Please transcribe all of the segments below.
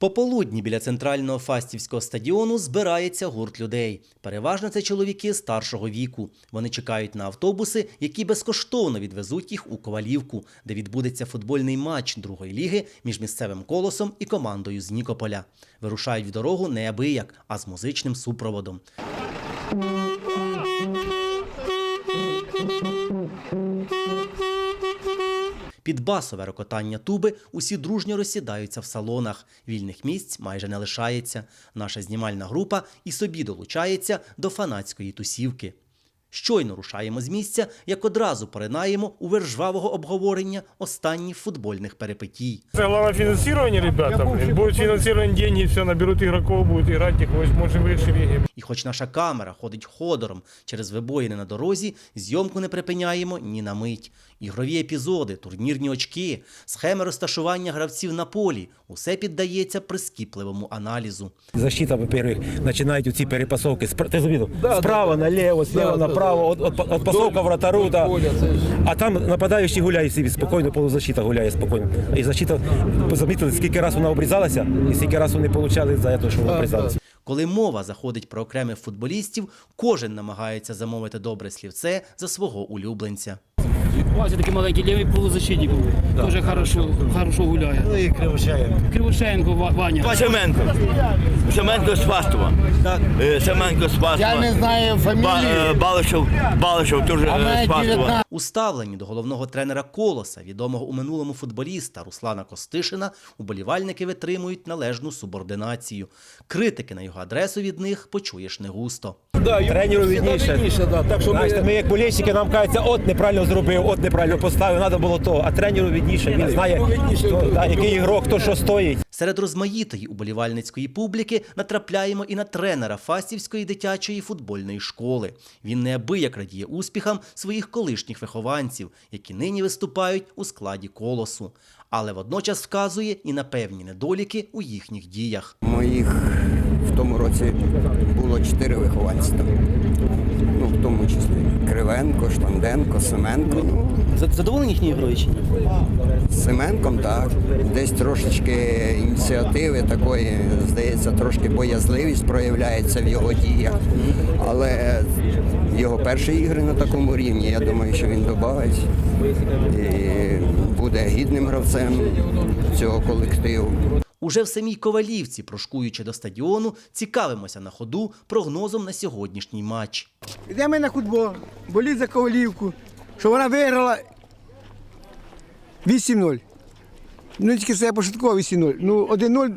Пополудні біля центрального фастівського стадіону збирається гурт людей. Переважно це чоловіки старшого віку. Вони чекають на автобуси, які безкоштовно відвезуть їх у Ковалівку, де відбудеться футбольний матч другої ліги між місцевим колосом і командою з Нікополя. Вирушають в дорогу не аби як, а з музичним супроводом. Під басове рокотання туби усі дружньо розсідаються в салонах. Вільних місць майже не лишається. Наша знімальна група і собі долучається до фанатської тусівки. Щойно рушаємо з місця, як одразу поринаємо у вержвавого обговорення останніх футбольних перипетій. Главное финансирование, ребята, блин. Будет финансирование, деньги, все, наберут игроков, будут играть их, может, выше лиги. І хоч наша камера ходить ходором через вибоїни на дорозі, зйомку не припиняємо ні на мить. Ігрові епізоди, турнірні очки, схеми розташування гравців на полі усе піддається прискіпливому аналізу. Защита, во-первых, начинает эти перепасовки. Спр- Ты заметил? Справа налево, слева направо, от, от, от пасовка вратару. Да. А там нападаючий гуляє собі спокійно, полузащита гуляє спокійно. І защита, замітили, скільки раз вона обрізалася, і скільки раз вони отримали за те, що вона обрізалася. Коли мова заходить про окремих футболістів, кожен намагається замовити добре слівце за свого улюбленця. У такий маленький лівий полузащитник був. Дуже хорошо, хорошо гуляє. Ну і Кривошеєнко. Кривошенко Ва- Ваня. Семенко. Семенко з Фастова. Е, Семенко з Фастова. Я не знаю Ба- фамілії. е, Балишев, Балишев теж е, мене Фастова. 19. Уставлені до головного тренера Колоса, відомого у минулому футболіста Руслана Костишина, уболівальники витримують належну субординацію. Критики на його адресу від них почуєш не густо. Тренеру видніше. Знаєте, ми як болельщики, нам кажеться, от неправильно зробив, от неправильно поставив, треба було то. А тренеру видніше, він знає, хто, да, який ігрок, хто що стоїть. Серед розмаїтої уболівальницької публіки натрапляємо і на тренера Фастівської дитячої футбольної школи. Він неабияк радіє успіхам своїх колишніх вихованців, які нині виступають у складі колосу, але водночас вказує і на певні недоліки у їхніх діях. Моїх в тому році було чотири вихованці. Ну, в тому числі Кривенко, Штанденко, Семенко. Ну, Задоволені їхньою грою чи ні? з Семенком так. Десь трошечки ініціативи такої, здається, трошки боязливість проявляється в його діях. Але його перші ігри на такому рівні, я думаю, що він добавить і буде гідним гравцем цього колективу. Уже в самій Ковалівці, прошкуючи до стадіону, цікавимося на ходу прогнозом на сьогоднішній матч. Йдемо на футбол, боліть за Ковалівку, що вона виграла 8-0. Ну, тільки це я пошуткував 8-0. Ну, 1-0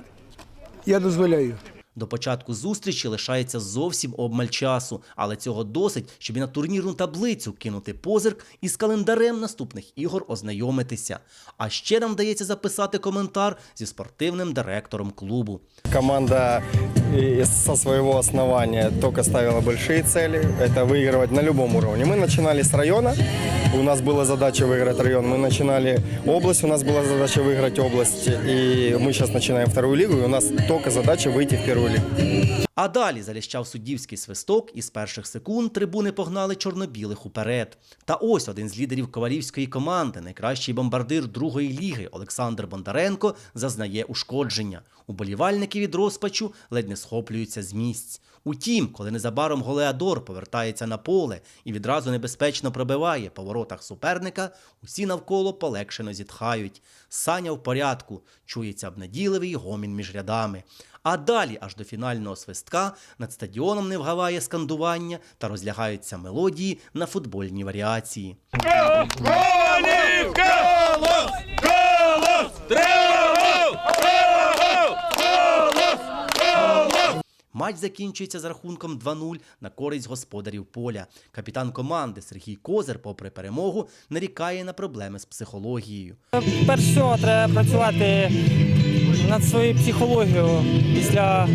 я дозволяю. До початку зустрічі лишається зовсім обмаль часу, але цього досить, щоб і на турнірну таблицю кинути позирк і з календарем наступних ігор ознайомитися. А ще нам вдається записати коментар зі спортивним директором клубу. Команда э, со своего основания только ставила большие цели. Это выигрывать на любом уровне. Мы начинали с района. У нас была задача выиграть район. Мы начинали область. У нас была задача выиграть область. И мы сейчас начинаем вторую лигу. И у нас только задача выйти в первую лигу. А далі заліщав суддівський свисток, і з перших секунд трибуни погнали чорно-білих уперед. Та ось один з лідерів ковалівської команди, найкращий бомбардир другої ліги Олександр Бондаренко, зазнає ушкодження. Уболівальники від розпачу ледь не схоплюються з місць. Утім, коли незабаром Голеадор повертається на поле і відразу небезпечно пробиває по воротах суперника, усі навколо полегшено зітхають. Саня в порядку, чується обнадійливий гомін між рядами. А далі, аж до фінального свистка, над стадіоном не вгаває скандування та розлягаються мелодії на футбольні варіації. Матч закінчується з рахунком 2-0 на користь господарів поля. Капітан команди Сергій Козир, попри перемогу, нарікає на проблеми з психологією. Перш всього треба працювати над своєю психологією після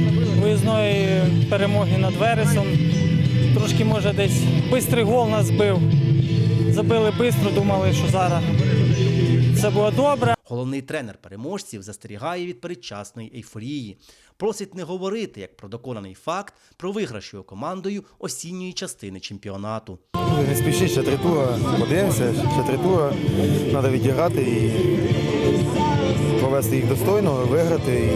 виїзної перемоги над Вересом. Трошки, може, десь бистрий гол нас збив. Забили швидко, думали, що зараз все буде добре. Головний тренер переможців застерігає від передчасної ейфорії. Просить не говорити як про доконаний факт про виграш його командою осінньої частини чемпіонату. Не спішіть, ще три тура. Подивимося, ще три тура. Треба відіграти і провести їх достойно, виграти.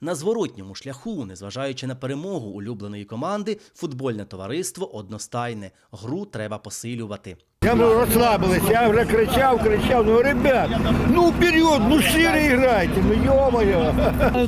І На зворотньому шляху, незважаючи на перемогу улюбленої команди, футбольне товариство одностайне. Гру треба посилювати. Я ми розслабились, я вже кричав, кричав, ну ребят, ну вперед, ну шире грайте, ну йо-моє.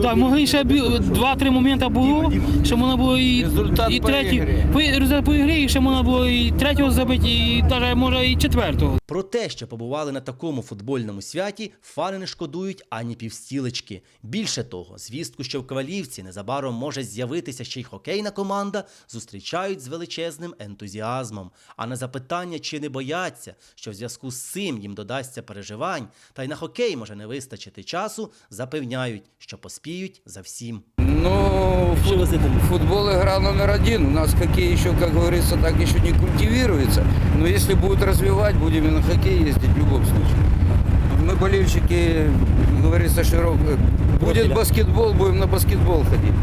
Так, могли ще два-три моменти було, що можна було і, і третій по, результат по ігрі, і ще можна було і третього забити, і навіть може і четвертого. Про те, що побували на такому футбольному святі, фани не шкодують ані півстілечки. Більше того, звістку, що в Ковалівці незабаром може з'явитися ще й хокейна команда, зустрічають з величезним ентузіазмом. А на запитання, чи не бояться, що в зв'язку з цим їм додасться переживань, та й на хокей може не вистачити часу, запевняють, що поспіють за всім. Ну, футбол игра номер один. У нас хоккей еще, как говорится, так еще не культивируется. Но если будет развивать, будем и на хоккей ездить в любом случае. Мы болельщики, говорится, широкие. Будет баскетбол, будем на баскетбол ходить.